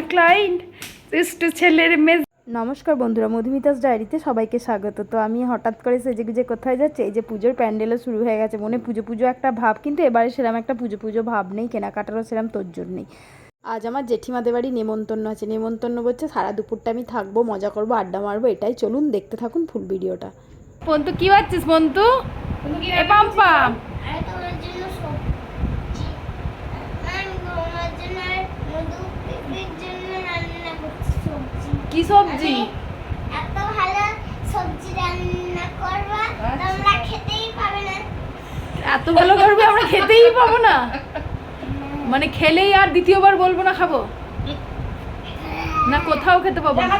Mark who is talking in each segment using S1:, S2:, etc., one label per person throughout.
S1: আমার ক্লায়েন্ট শ্রেষ্ঠ ছেলের মেজ নমস্কার বন্ধুরা মধুমিতাস ডায়েরিতে সবাইকে স্বাগত। তো আমি হঠাৎ করে সেজে গুজে কোথায় যাচ্ছে? এই যে পুজোর প্যান্ডেলও শুরু হয়ে গেছে। মনে পুজো পুজো একটা ভাব কিন্তু এবারে সেরকম একটা পুজো পুজো ভাব নেই কেনাকাটারও সেরকম তোরজোর নেই। আজ আমার জেঠিমাদের বাড়ি নেমন্তন্ন আছে। নেমন্তন্ন বলছে সারা দুপুরটা আমি থাকব মজা করব আড্ডা মারবো এটাই। চলুন দেখতে থাকুন ফুল ভিডিওটা। পন্তু কি পাচ্ছিস পন্তু এ পাম পাম
S2: আর তোমার জন্য সবজি আমি তোমার জন্য আর মধু পিপির জন্য রান্না করছি সবজি
S1: কি সবজি?
S2: এত ভালো সবজি রান্না করবা তোমরা খেতেই পাবে না।
S1: এত ভালো করবে আমরা খেতেই পাবো না। মানে খেলেই আর দ্বিতীয়বার বলব না খাব? না কোথাও খেতে পাবো না।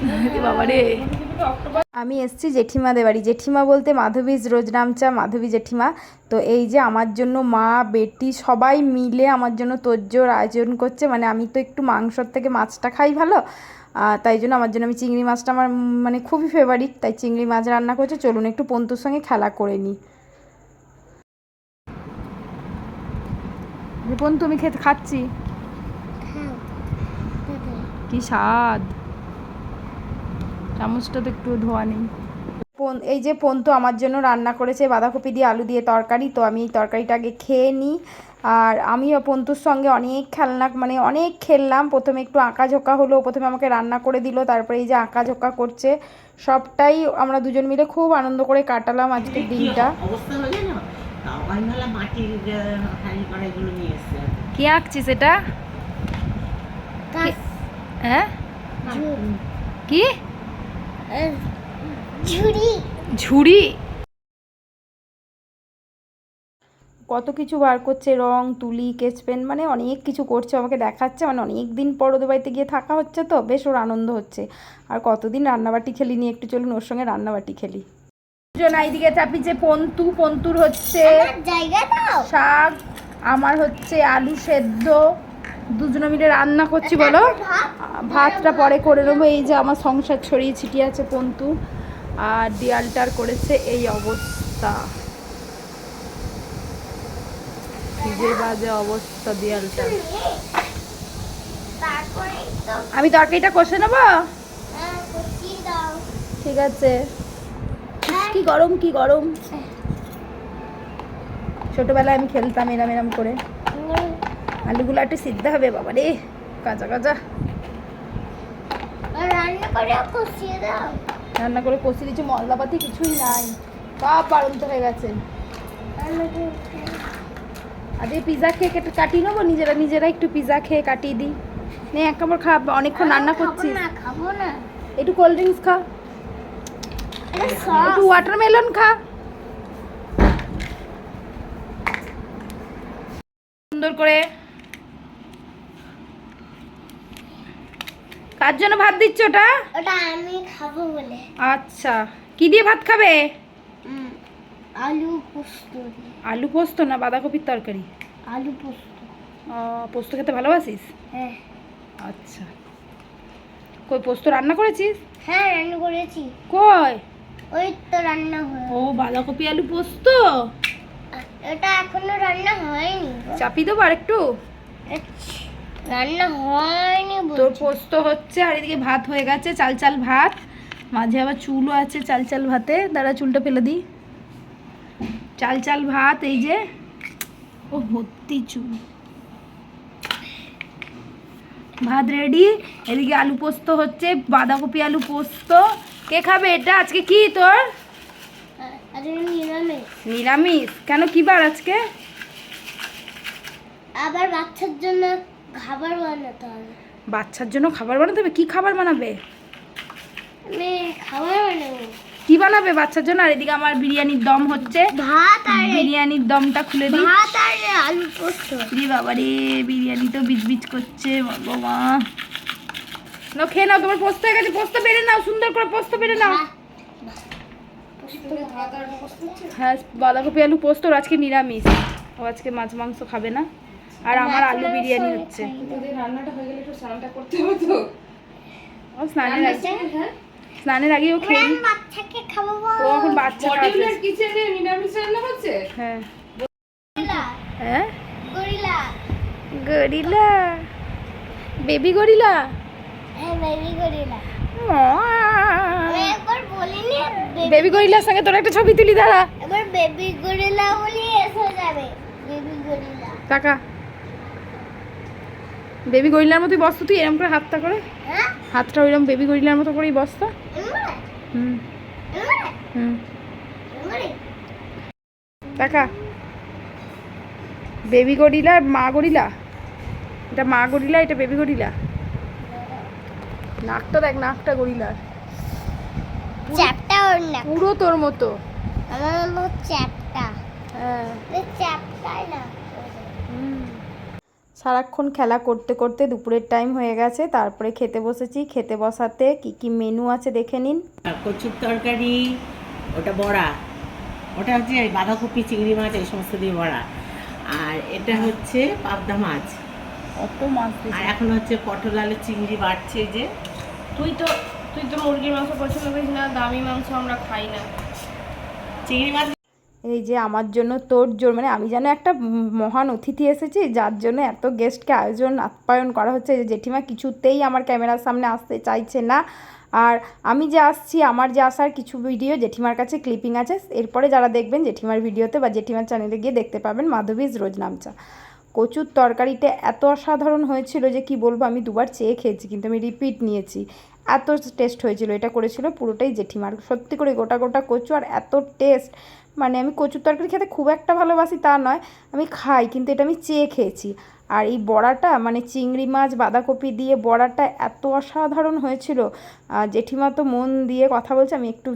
S1: আমি এসছি জেঠিমাদের বাড়ি। জেঠিমা বলতে মাধবীজ রোজ নামচা মাধবী জেঠিমা। তো এই যে আমার জন্য মা বেটি সবাই মিলে আমার জন্য তোজ্জোর আয়োজন করছে। মানে আমি তো একটু মাংসর থেকে মাছটা খাই ভালো। তাই জন্য আমার জন্য আমি চিংড়ি মাছটা আমার মানে খুবই ফেভারিট তাই চিংড়ি মাছ রান্না করছে। চলুন একটু পন্তুর সঙ্গে খেলা করে নিই। পন্তু আমি খেতে খাচ্ছি? কি স্বাদ। চামচটা তো একটু ধোয়া নেই। পন- এই যে পন্তু আমার জন্য রান্না করেছে বাঁধাকপি দিয়ে আলু দিয়ে তরকারি তো আমি এই তরকারিটা আগে খেয়ে নিই। আর আমিও পন্তুর সঙ্গে অনেক খেলনা মানে অনেক খেললাম। প্রথমে একটু আঁকা ঝোঁকা হলো প্রথমে আমাকে রান্না করে দিল তারপরে এই যে আঁকা ঝোঁকা করছে। সবটাই আমরা দুজন মিলে খুব আনন্দ করে কাটালাম আজকের দিনটা।
S3: আমি
S1: কি? আঁকছিস এটা হ্যাঁ কি?
S2: ঝুড়ি।
S1: ঝুড়ি? কত কিছু বার করছে রং তুলি স্কেচ পেন মানে অনেক কিছু করছে আমাকে দেখাচ্ছে মানে অনেক দিন পর ওদের বাড়িতে গিয়ে থাকা হচ্ছে তো বেশ ওর আনন্দ হচ্ছে। আর কতদিন রান্নাবাটি খেলি নিয়ে একটু চলুন ওর সঙ্গে রান্নাবাটি খেলি। দুজন এইদিকে চাপিছে পন্তু পন্তুর হচ্ছে
S2: আমার জায়গা দাও।
S1: শাক আমার হচ্ছে আলু সেদ্ধ। দুজনে মিলে রান্না করছি, বলো? ভাতটা পরে করে নেব। এই যে আমার সংসার ছড়িয়ে ছিটিয়ে আছে পন্তু, আর দেয়ালটার করেছে এই অবস্থা। বাজে অবস্থা দেয়ালটা। আমি তরকারিটা কষে নেব? ঠিক আছে। কি গরম কি গরম। ছোটবেলায় আমি খেলতাম এরাম এরাম করে। আলুগুলো একটু সিদ্ধ হবে বাবা রে। কাঁচা কাঁচা।
S2: রান্না করে কষিয়ে
S1: দিচ্ছি মশলাপাতি কিছুই নাই। সব বাড়ন্ত হয়ে গেছে। আজকে পিৎজা খেয়ে কেটে কাটিয়ে নেব? নিজেরা নিজেরা একটু পিৎজা খেয়ে কাটিয়ে দিই। নে এক কামড় খা অনেকক্ষণ রান্না করছিস।
S2: না।
S1: একটু কোল্ড ড্রিঙ্কস খা। একটু ওয়াটারমেলন খা। সুন্দর করে কার জন্য ভাত দিচ্ছ ওটা?
S2: ওটা আমি খাব বলে।
S1: আচ্ছা। কি দিয়ে ভাত খাবে?
S2: আলু পোস্ত
S1: আলু পোস্ত না বাঁধাকপির তরকারি?
S2: আলু পোস্ত।
S1: পোস্ত খেতে ভালোবাসিস?
S2: হ্যাঁ।
S1: আচ্ছা। কই পোস্ত রান্না করেছিস?
S2: হ্যাঁ রান্না করেছি।
S1: কই?
S2: ওই তো রান্না হয়ে।
S1: ও বাঁধাকপি আলু পোস্ত?
S2: এটা এখনও রান্না হয়নি।
S1: চাপি দেবো আর একটু
S2: আচ্ছা, রান্না হয়নি
S1: তোর। পোস্ত হচ্ছে আর এদিকে ভাত হয়ে গেছে চাল চাল ভাত। মাঝে আবার চুলও আছে চাল চাল ভাতে। দাঁড়া চুলটা ফেলে দিই। চাল চাল ভাত এই যে ও ভর্তি চুল। ভাত রেডি এদিকে আলু পোস্ত হচ্ছে বাঁধাকপি আলু পোস্ত। কে খাবে এটা? আজকে কি তোর?
S2: নিরামিষ।
S1: নিরামিষ। কেন কি বার আজকে?
S2: আবার বাচ্চার জন্য খাবার বানাতে হবে।
S1: বাচ্চার জন্য খাবার বানাতে হবে? কি খাবার বানাবে?
S2: আমি খাবার বানাবো।
S1: কি বানাবে বাচ্চার জন্য? আর এদিকে আমার বিরিয়ানির দম হচ্ছে।
S2: ভাত আর
S1: বিরিয়ানির দমটা খুলে দিই।
S2: ভাত আর আলু পোস্ত।
S1: রে বাবা রে বিরিয়ানি তো বিচ করছে বাবা নাও খেয়ে নাও তোমার পোস্ত হয়ে গেছে। পোস্ত বেড়ে নাও সুন্দর করে পোস্ত বেড়ে নাও। হ্যাঁ বাঁধাকপি আলু পোস্ত আজকে নিরামিষ। ও আজকে মাছ মাংস খাবে না। আর আমার আলু বিরিয়ানি হচ্ছে। ও স্নানের আগে স্নানের আগে ও খেয়ে
S2: বাচ্চাকে খাব
S1: ও এখন বাচ্চা খাবে।
S4: কিচেনে নিরামিষ রান্না হচ্ছে?
S1: হ্যাঁ। হ্যাঁ?
S2: গরিলা।
S1: গরিলা। Baby gorilla?
S2: হ্যাঁ বেবি গরিলা। আমি একবার বলিনি
S1: বেবি গরিলার সঙ্গে তোর একটা ছবি তুলি দাঁড়া।
S2: এবার বেবি গরিলা বলি এসে যাবে। Baby gorilla.
S1: টাকা। বেবি গরিলার মতোই বসতো তুই এরকম করে হাতটা করে।
S2: হ্যাঁ?
S1: হাতটা ওইরকম বেবি গরিলার মতো করেই বসতো। হুম। হুম। টাকা বেবি গরিলা মা গরিলা। এটা মা গরিলা এটা বেবি গরিলা। নাকটা দেখ নাকটা গরিলার
S2: চ্যাপটা ওর না
S1: পুরো তোর মতো।
S2: আমার মতো চ্যাপটা।
S1: হ্যাঁ।
S2: চ্যাপটাই না।
S1: সারাক্ষণ খেলা করতে করতে দুপুরের টাইম হয়ে গেছে। তারপরে খেতে বসেছি। খেতে বসাতে কি কি মেনু আছে দেখে নিন।
S3: আর কচুর তরকারি ওটা বড়া। ওটা হচ্ছে এই বাঁধাকপি চিংড়ি মাছ এই সমস্ত দিয়ে বড়া। আর এটা হচ্ছে পাবদা মাছ।
S1: অত মাছ
S3: আর এখন হচ্ছে পটল আলু চিংড়ি বাড়ছে যে।
S4: তুই তো তুই তো মুরগির মাংস পছন্দ করিস না দামি মাংস আমরা খাই না।
S3: চিংড়ি মাছ
S1: এই যে আমার জন্য তোর জোর মানে আমি যেন একটা মহান অতিথি এসেছি, যার জন্য এত গেস্টকে আয়োজন, আপ্যায়ন করা হচ্ছে। যে জেঠিমা কিছুতেই আমার ক্যামেরার সামনে আসতে চাইছে না। আর আমি যে আসছি, আমার যে আসার কিছু ভিডিও জেঠিমার কাছে ক্লিপিং আছে, এরপরে যারা দেখবেন জেঠিমার ভিডিওতে বা জেঠিমার চ্যানেলে গিয়ে দেখতে পাবেন মাধবীজ রোজ নামচা। কচুর তরকারিটা এত অসাধারণ হয়েছিল যে কি বলব, আমি দুবার চেয়ে খেয়েছি, কিন্তু আমি রিপিট নিয়েছি। এত টেস্ট হয়েছিল, এটা করেছিল পুরোটাই জেঠিমার। সত্যি করে গোটা গোটা কচু আর এত টেস্ট মানে আমি কচুর তরকারি খেতে খুব একটা ভালোবাসি তা নয়, আমি খাই, কিন্তু এটা আমি চেয়ে খেয়েছি। আর এই বড়াটা মানে চিংড়ি মাছ, বাঁধাকপি দিয়ে বড়াটা এত অসাধারণ হয়েছিল জেঠিমা তো মন দিয়ে কথা বলছে, আমি একটু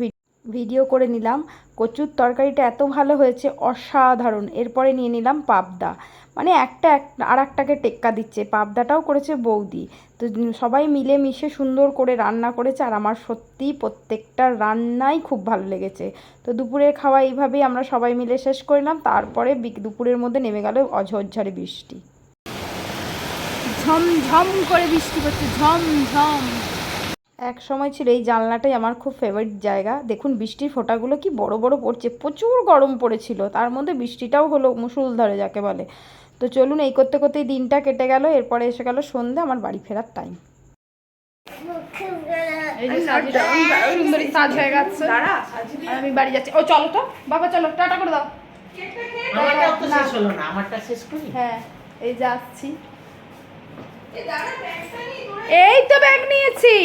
S1: ভিডিও করে নিলাম। কচুর তরকারিটা এত ভালো হয়েছে, অসাধারণ। এরপরে নিয়ে নিলাম পাবদা। মানে একটা এক- আর একটাকে টেক্কা দিচ্ছে। পাবদাটাও করেছে বৌদি। তো সবাই মিলে মিশে সুন্দর করে রান্না করেছে, আর আমার সত্যি প্রত্যেকটা রান্নাই খুব ভালো লেগেছে। তো দুপুরের খাওয়া এইভাবেই আমরা সবাই মিলে শেষ করলাম তারপরে দুপুরের মধ্যে নেমে গেল অঝরঝরে বৃষ্টি। ঝমঝম করে বৃষ্টি পড়ছে, ঝমঝম। এক সময় ছিল এই জানলাটাই আমার খুব ফেভারিট জায়গা। দেখুন বৃষ্টির ফোঁটাগুলো কি বড় বড় পড়ছে প্রচুর গরম পড়েছিল। তার মধ্যে বৃষ্টিটাও হলো মুসুলধারে যাকে বলে। তো চলুন এই করতে করতেই দিনটা কেটে গেল এরপরে এসে গেল সন্ধে আমার বাড়ি ফেরার টাইম এই যে সাজিটা সুন্দরী সাজ গেছে। আর আমি বাড়ি যাচ্ছি। ও চলো তো। বাবা চলো টাটা করে দাও।
S3: আমারটাও তো
S1: না।
S3: শেষ হলো না আমারটা শেষ করি?
S1: হ্যাঁ এই যাচ্ছি। এই তো ব্যাগ নিয়েছি।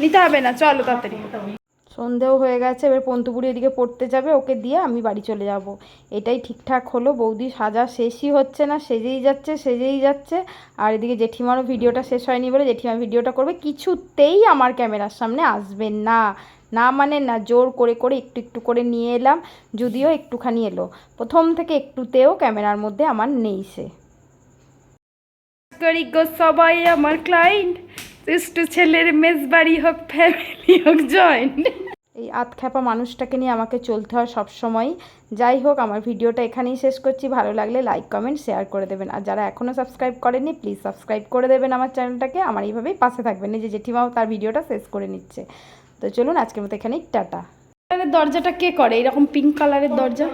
S1: নিতে হবে না, চলো তাড়াতাড়ি। সন্ধেও হয়ে গেছে, এবার পন্তুপুরি এদিকে পড়তে যাবে, ওকে দিয়ে আমি বাড়ি চলে যাব। এটাই ঠিকঠাক হলো, বৌদি সাজা শেষই হচ্ছে না, সেজেই যাচ্ছে সেজেই যাচ্ছে। আর এদিকে জেঠিমারও ভিডিওটা শেষ হয়নি বলে জেঠিমা ভিডিওটা করবে, কিছুতেই আমার ক্যামেরার সামনে আসবেন না। না মানে না, জোর করে করে একটু একটু করে নিয়ে এলাম, যদিও একটুখানি এলো। প্রথম থেকে একটুতেও ক্যামেরার মধ্যে আমার নেই সে। সবাই আমার ক্লায়েন্ট দুষ্টু ছেলের মেজবাড়ি হোক ফ্যামিলি হোক জয়েন্ট এই আতখ্যাপা মানুষটাকে নিয়ে আমাকে চলতে হয় সবসময় যাই হোক আমার ভিডিওটা এখানেই শেষ করছি। ভালো লাগলে লাইক কমেন্ট শেয়ার করে দেবেন। আর যারা এখনও সাবস্ক্রাইব করেননি প্লিজ সাবস্ক্রাইব করে দেবেন আমার চ্যানেলটাকে আমার এইভাবেই পাশে থাকবেন। এই যে জেঠিমাও তার ভিডিওটা শেষ করে নিচ্ছে। তো চলুন আজকের মতো এখানেই টাটা। দরজাটা কে করে? এরকম পিঙ্ক কালারের দরজা?